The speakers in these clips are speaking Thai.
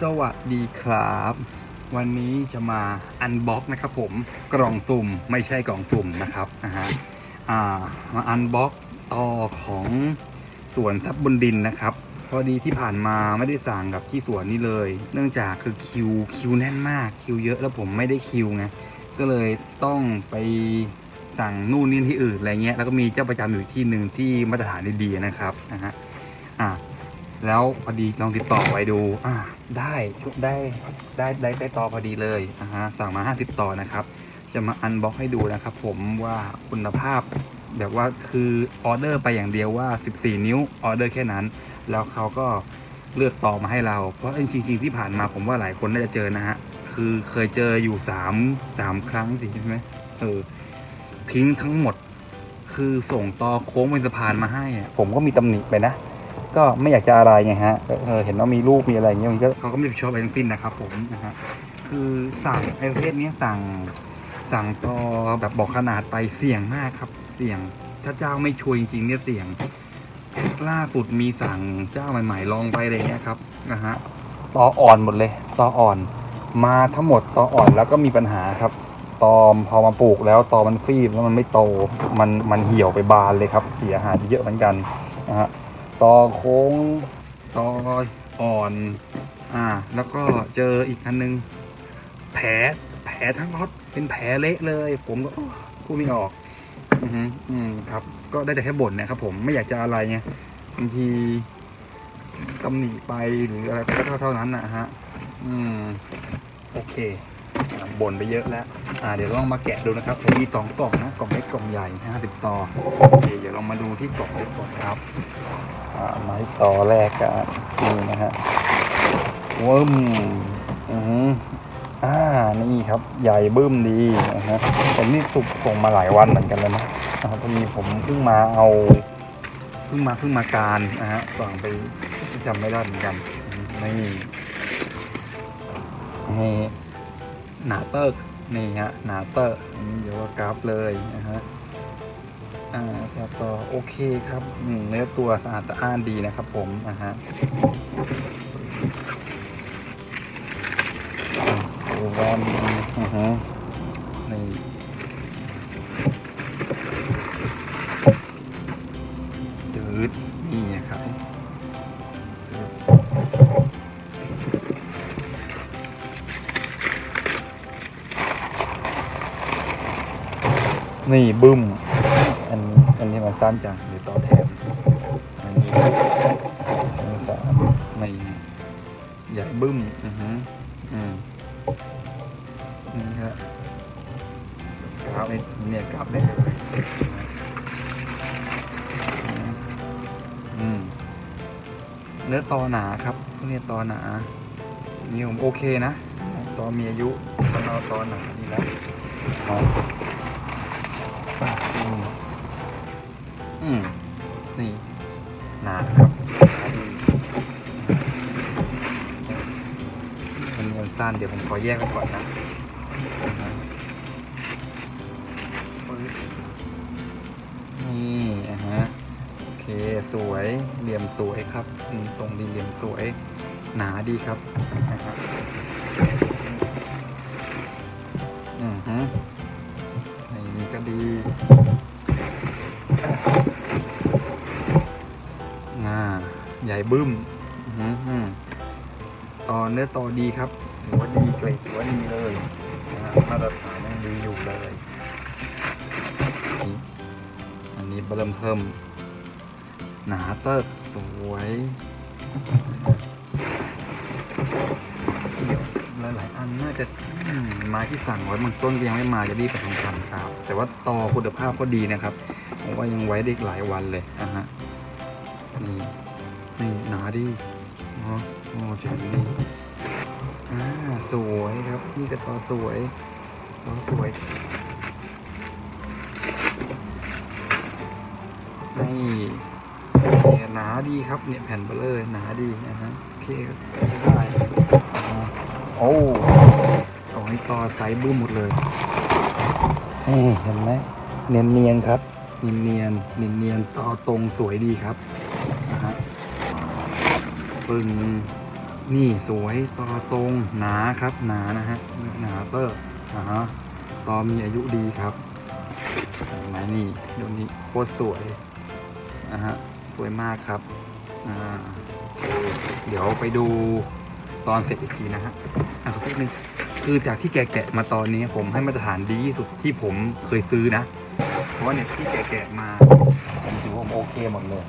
สวัสดีครับ วันนี้จะมาอันบ็อกนะครับผมกล่องสุ่มไม่ใช่กล่องสุ่มนะครับนะฮะมาอันบ็อกต่อของสวนทรัพย์บนดินนะครับ พอดีที่ผ่านมาไม่ได้สั่งกับที่สวนนี้เลย เนื่องจากคือคิวคิวแน่นมากคิวเยอะแล้วผมไม่ได้คิวไงก็เลยต้องไปสั่งนู่นนี่ที่อื่นอะไรเงี้ยแล้วก็มีเจ้าประจำอยู่ที่หนึ่งที่มาตรฐานดีๆนะครับนะฮะอ่า แล้วพอดีลองติดต่อไปดู อ่าได้ได้ได้ได้ได้ต่อพอดีเลยอ่าฮะสั่งมา 50 ต่อนะครับ จะมาอันบ็อกให้ดูนะครับผมว่าคุณภาพแบบว่าคือออเดอร์ไปอย่างเดียวว่า 14 นิ้วออเดอร์แค่นั้น แล้วเขาก็เลือกต่อมาให้เรา เพราะจริงๆที่ผ่านมาผมว่าหลายคนน่าจะเจอนะฮะ คือเคยเจออยู่ 3 3 ครั้งสิใช่ไหมเออทิ้งทั้งหมด คือส่งต่อโค้งเป็นสะพานมาให้ ผมก็มีตำหนิไปนะ ก็ไม่อยากจะอะไรไงฮะเออเห็นว่ามีรูปมีอะไรอย่างเงี้ยมันก็เขาก็ไม่ผิดชอบอะไรทั้งสิ้นนะครับผมนะฮะคือสั่งไอ้ประเภทนี้สั่งสั่งต่อแบบบอกขนาดไปเสี่ยงมากครับ เสี่ยงถ้าเจ้าไม่ช่วยจริงๆเนี่ยเสี่ยง ล่าสุดมีสั่งเจ้าใหม่ ๆ ลองไปอะไรเงี้ยครับนะฮะต่ออ่อนหมดเลยต่ออ่อนมาทั้งหมดต่ออ่อนแล้วก็มีปัญหาครับตอมพอมาปลูกแล้วตอมันฟีบแล้วมันไม่โตมันมันเหี่ยวไปบานเลยครับ เสียหายเยอะเหมือนกันนะฮะ ตอโค้งตออ่อน อ่า แล้วก็เจออีกอันนึง แผลแผลทั้งรถเป็นแผลเละเลย ผมก็พูดไม่ออก อืออืมครับ ก็ได้แต่แค่บ่นนะครับผมไม่อยากจะอะไรไงบางทีตำหนิไปหรืออะไรก็เท่านั้นนะฮะ อืม โอเค บ่นไปเยอะแล้ว อ่าเดี๋ยวลองมาแกะดูนะครับผมมีสองกล่องนะกล่องเล็กกล่องใหญ่ห้าสิบต่อโอเคเดี๋ยวเรามาดูที่กล่องเล็กก่อนครับอ่าไม้ต่อแรกกันนี่นะฮะวึ้มอืออ่านี่ครับใหญ่บึ้มดีนะฮะผมนี่สุกส่งมาหลายวันเหมือนกันแล้วนะนะครับพอดีผมเพิ่งมาเอาเพิ่งมาเพิ่งมาการนะฮะสั่งไปจำไม่ได้เหมือนกันนี่นี่ หนาเตอร์นี่ฮะหนาเตอร์อันนี้เดี๋ยวก็กราฟเลยนะฮะอ่าแซปต่อโอเคครับเนื้อตัวสะอาดสะอ้านดีนะครับผมนะฮะดูแวนอือฮึนี่ นี่บึ้ม อันอันนี้มันสั้นจังเดี๋ยวต่อแถมอันนี้อันสามในใหญ่บึ้ม อือฮึอืมนี่ฮะกราฟเนี่ยเนี่ยกราฟเนี่ยอืมเนื้อตอหนาครับเนี้ยตอหนานี่ผมโอเคนะ ตอมีอายุตอนเอาตอหนานี่แล้ว อืมนี่หนาครับอันมันสั้นเดี๋ยวผมขอแยกกันก่อนนะนี่อะฮะโอเคสวยเหลี่ยมสวยครับตรงดีเหลี่ยมสวยหนาดีครับนะฮะอื บึ้มอือหืออืมต่อเนื้อต่อดีครับถือว่าดีเกรดถือว่าดีเลยนะฮะมาตรฐานยังดีอยู่เลยนี่อันนี้เริ่มเพิ่ม หนาเติบสวยเดี๋ยวหลายๆอันน่าจะอืมไมาที่สั่งไว้บางต้นก็ยังไม่มาจะรีบไปทำพันครับ แต่ว่าต่อคุณภาพก็ดีนะครับผมว่ายังไว้ได้อีกหลายวันเลยอะฮะนี่ นี่หนาดีอ๋อโอ้แจ๋งดีอ่าสวยครับ นี่ก็ต่อสวยต่อสวยนี่เนี่ยหนาดีครับเนี่ยแผ่นเบลเลอร์หนาดีนะฮะโอเคครับได้อ่าโอ้โอ้ยต่อไซส์บื้มหมดเลยนี่เห็นไหมเนียนเนียนครับเนียนเนียนเนียนเนียนต่อตรงสวยดีครับ ปึงนี่สวยต่อตรงหนาครับหนานะฮะหนาเตอร์อ่าฮะต่อมีอายุดีครับเห็นไหมนี่เดี๋ยวนี้โคตรสวยนะฮะสวยมากครับอ่าเดี๋ยวไปดูตอนเสร็จอีกทีนะฮะอะขอสักนิดนึงคือจากที่แกะมาตอนนี้ผมให้มาตรฐานดีที่สุดที่ผมเคยซื้อนะ เพราะว่าเนี่ยที่แกะมาผมถือว่าผมโอเคหมดเลย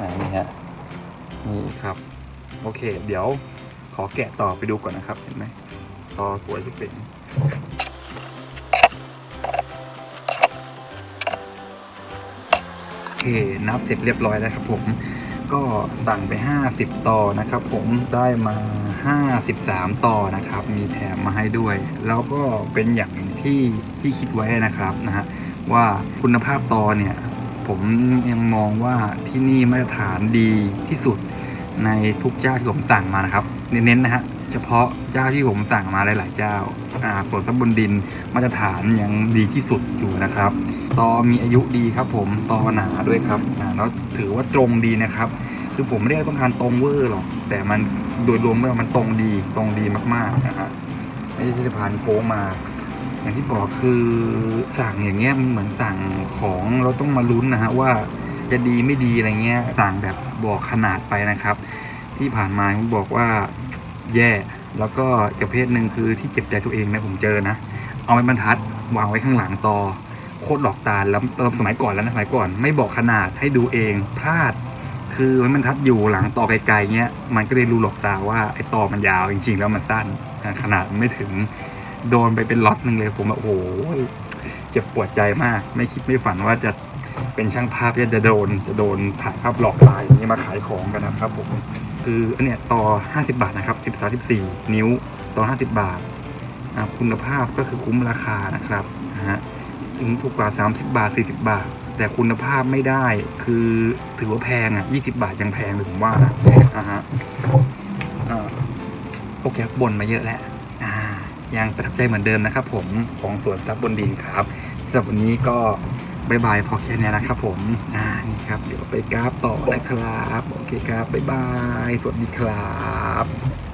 อ่านี่ฮะ นี่ครับ โอเค เดี๋ยวขอแกะต่อไปดูก่อนนะครับ เห็นไหมต่อสวยที่เป็นโอเค นับเสร็จเรียบร้อยแล้วครับผม ก็สั่งไป 50 ต่อนะครับผมได้มา 53 ต่อนะครับ มีแถมมาให้ด้วย แล้วก็เป็นอย่างที่ที่คิดไว้นะครับนะฮะว่าคุณภาพต่อเนี่ยผมยังมองว่าที่นี่มาตรฐานดีที่สุด ในทุกเจ้าที่ผมสั่งมานะครับ เน้นๆนะฮะเฉพาะเจ้าที่ผมสั่งมาหลายๆเจ้าอ่าส่วนทับบนดินมาตรฐานยังดีที่สุดอยู่นะครับตอมีอายุดีครับ ผมตอหนาด้วยครับอ่าแล้วถือว่าตรงดีนะครับ คือผมไม่ได้ต้องการตรงเวอร์หรอกแต่มันโดยรวมแล้วมันตรงดีตรงดีมากๆนะฮะไม่ใช่ที่จะผ่านโค้งมาอย่างที่บอกคือสั่งอย่างเงี้ยมันเหมือนสั่งของเราต้องมาลุ้นนะฮะว่าจะดีไม่ดีอะไรเงี้ยสั่งแบบ บอกขนาดไปนะครับ ที่ผ่านมาผมบอกว่าแย่ แล้วก็อีกประเภทหนึ่งคือที่เจ็บใจตัวเองนะผมเจอนะ เอาไม้บรรทัดวางไว้ข้างหลังตอโคตรหลอกตาแล้วตอนสมัยก่อนแล้วนะสมัยก่อน ไม่บอกขนาดให้ดูเองพลาด คือไม้บรรทัดอยู่หลังตอไกลๆเงี้ยมันก็เลยรู้หลอกตาว่าไอ้ตอมันยาวจริง ๆ แล้วมันสั้นขนาดมันไม่ถึงโดนไปเป็นล็อตหนึ่งเลยผมแบบโอ้โหเจ็บปวดใจมาก ไม่คิดไม่ฝันว่าจะ เป็นช่างภาพที่จะโดนจะโดนถ่ายภาพหลอกลายนี้มาขายของกันนะครับผมคืออันเนี้ยต่อ 50 บาทนะครับ13 14นิ้วต่อ 50 บาทอ่าคุณภาพก็คือคุ้มราคานะครับฮะถึงถูกกว่า 30 บาท 40 บาท แต่คุณภาพไม่ได้คือถือว่าแพงอะ 20 บาทยังแพงเลยผมว่านะอ่าฮะโอเคบ่นมาเยอะแล้วอ่ายังประทับใจเหมือนเดิมนะครับผมของสวนทรัพย์บนดินครับสำหรับวันนี้ก็ บายบายพอแค่นี้นะครับผมอ่านี่ครับ เดี๋ยวไปกราฟต่อนะครับ โอเคครับบายบาย สวัสดีครับ